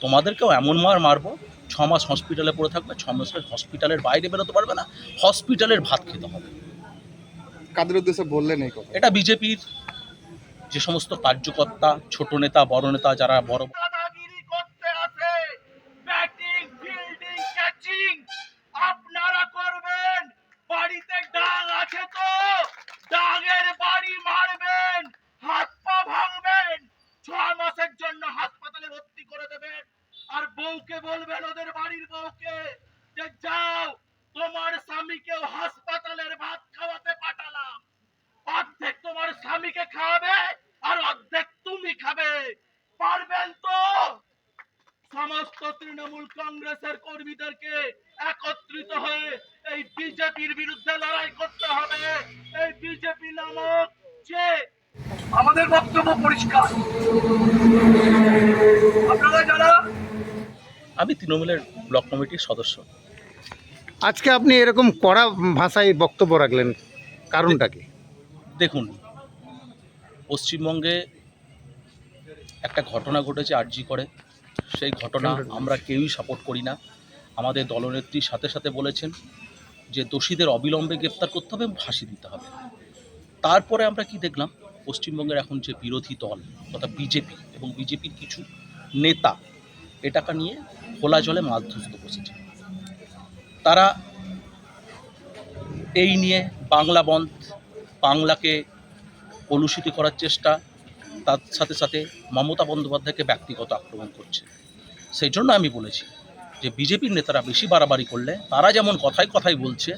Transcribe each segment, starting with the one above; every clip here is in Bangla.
তোমাদেরকেও এমন মার মারবো ছ মাস হসপিটালে পড়ে থাকবে ছ মাসের হসপিটালের বাইরে বেরোতে পারবে না হসপিটালের ভাত খেতে হবে। কাদের উদ্দেশ্যে বললেন এই কথা এটা বিজেপির যে সমস্ত কার্যকর্তা ছোট নেতা বড় নেতা যারা বড় দাদাগিরি করতে আসে ব্যাটিং ফিল্ডিং ক্যাচিং আপনারা করবেন বাড়িতে ডাং আছে তো ডাঙের বাড়ি মারবেন হাত পা ভাঙবেন ছ মাসের জন্য হাসপাতালে ভর্তি করে দেবেন আর বউকে বলবেন ওদের বাড়ির বউকে যে যাও, তোমার স্বামীকেও হাসপাতালের ভাত খাওয়াতে পাঠালাম। অর্ধেক তোমার স্বামীকে খাওয়াবে আর অর্ধেক তুমি খাবে। পারবেন তো? সমস্ত তৃণমূল কংগ্রেসের কর্মীদেরকে একত্রিত হয়ে এই বিজেপির বিরুদ্ধে লড়াই করতে হবে। এই বিজেপি নামক যে আমাদের বক্তব্য পরিষ্কার। আমি তৃণমূলের ব্লক কমিটির সদস্য। আজকে আপনি এরকম কড়া ভাষায় বক্তব্য রাখলেন কারণটা কি? দেখুন পশ্চিমবঙ্গে একটা ঘটনা ঘটেছে আরজি করে। সেই ঘটনা আমরা কেউই সাপোর্ট করি না। আমাদের দলনেত্রীর সাথে সাথে বলেছেন যে দোষীদের অবিলম্বে গ্রেপ্তার করতে হবে এবং ফাঁসি দিতে হবে। তারপরে আমরা কি দেখলাম? পশ্চিমবঙ্গের এখন যে বিরোধী দল তথা বিজেপি এবং বিজেপির কিছু নেতা এটাকে নিয়ে খোলা জলে মাছ ধরতে বসেছে। তারা এই নিয়ে বাংলা বন্ধ, বাংলাকে কলুষিত করার চেষ্টা, তার সাথে সাথে মমতা বন্দ্যোপাধ্যায়কে ব্যক্তিগত আক্রমণ করছে। সেই জন্য আমি বলেছি যে বিজেপির নেতারা বেশি বাড়াবাড়ি করলে, তারা যেমন কথায় কথায় বলছে,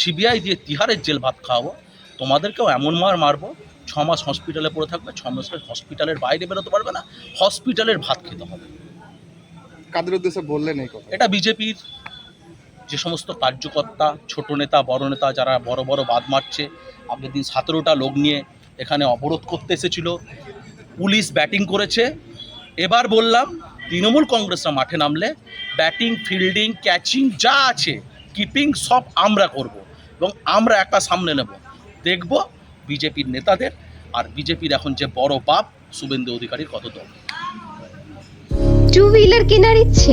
সিবিআই দিয়ে তিহারের জেল ভাত খাওয়াবো, তোমাদেরকেও এমন মার মারবো, ছ মাস হসপিটালে পড়ে থাকবে, ছ মাস হসপিটালের বাইরে বেরোতে পারবে না হসপিটালের ভাত খেতে হবে। কাদের উদ্দেশ্যে বললেন এই কথা? এটা বিজেপির যে সমস্ত কার্যকর্তা, ছোট নেতা, বড় নেতা যারা বড় বড় বাদ মারছে, আগের দিন সতেরোটা লোক নিয়ে এখানে অবরোধ করতে এসেছিল, পুলিশ ব্যাটিং করেছে। এবার বললাম, তৃণমূল কংগ্রেসরা মাঠে নামলে ব্যাটিং, ফিল্ডিং, ক্যাচিং যা আছে, কিপিং সব আমরা করব এবং আমরা একটা সামনে নেব। দেখব বিজেপির নেতাদের আর বিজেপির এখন যে বড় পাপ, শুভেন্দু অধিকারীর কত দল। টু হুইলার কেনার ইচ্ছে?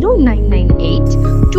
Zero nine nine eight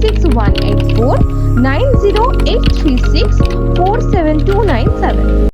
six one eight four nine zero eight three six four seven two nine seven